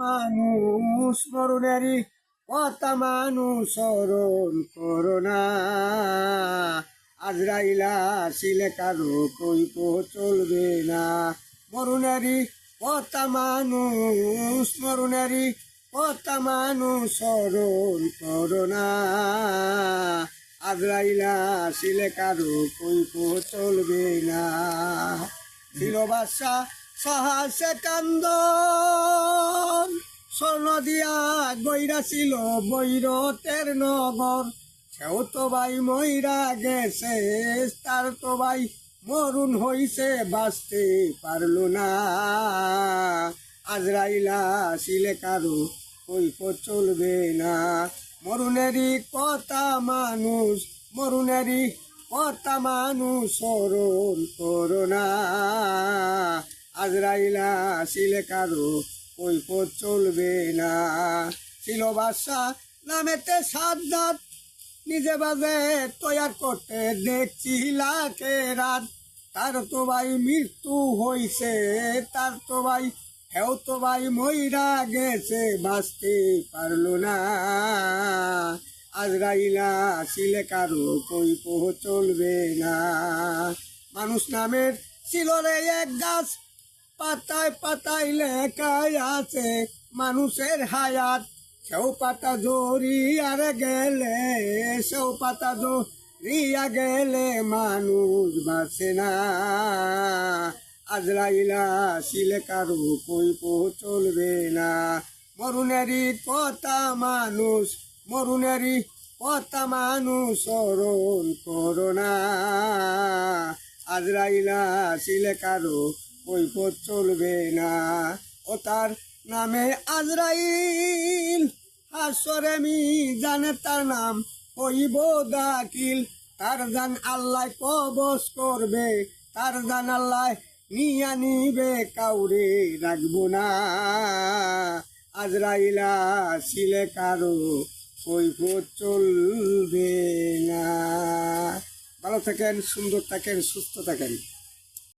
মানুষ মরুনেরি কথা মানুষ স্মরণ করোনা আজরাইলা শিলে কারও কইপ চলবে না। মরুনেরি কথা মানুষ মরুনেরি কথা মানুষ স্মরণ করোনা আজরাইলা শিলে কারও কইপ চলবে না। ছিল বাসা সাহাসে কান্দন। স্বর্ণ দিয়া বৈরা ছিল, বৈরতের নগর। সেও তো ভাই ময়রা গেছে, তার তো ভাই মরুন হইছে, বাঁচতে পারল না। আজরাইলা শিলে কারও কৈফত চলবে না। মরুনেরই কথা মানুষ, মরুনেরই কথা মানুষ, স্মরণ করোনা আজরাইলা শিলে কারও কৈফত চলবে না। ছিল বাসা নামেতে সাদ্দাত নিজে বাজে তৈয়ার করতে দেখছি লাখে রাত। তার তো ভাই মৃত্যু হইছে, তার তো ভাই, হেও তো ভাই মইরা গেছে, বাঁচতে পারল না। আজরাইলা শিলে কারও কইপ চলবে না। মানুষ নামের ছিল রে এক গাছ পাতায় পাতায় লেখায় আছে মানুষের হায়াত। সেও পাতা জড়িয়ার গেলে সেও পাতা জড়িয়া গেলে মানুষ বাঁচে না। আজরাইলা শিলে কারও কইপ চলবে না। মরুনেরই কথা মানুষ, মরুনেরই কথা মানুষ স্মরণ করোনা আজরাইলা শিলে কারও কৈফত চলবে না। ও তার নামে আজরাইল হাসরে মি জানে তার নাম হইব দাকিল তার জান আল্লাহ কবস করবে, তার জান আল্লাহ নিয়া নিবে, কাউরে রাখব না। আজরাইলা শিলে কারও কৈফত চলবে না। ভালো থাকেন, সুন্দর থাকেন, সুস্থ থাকেন।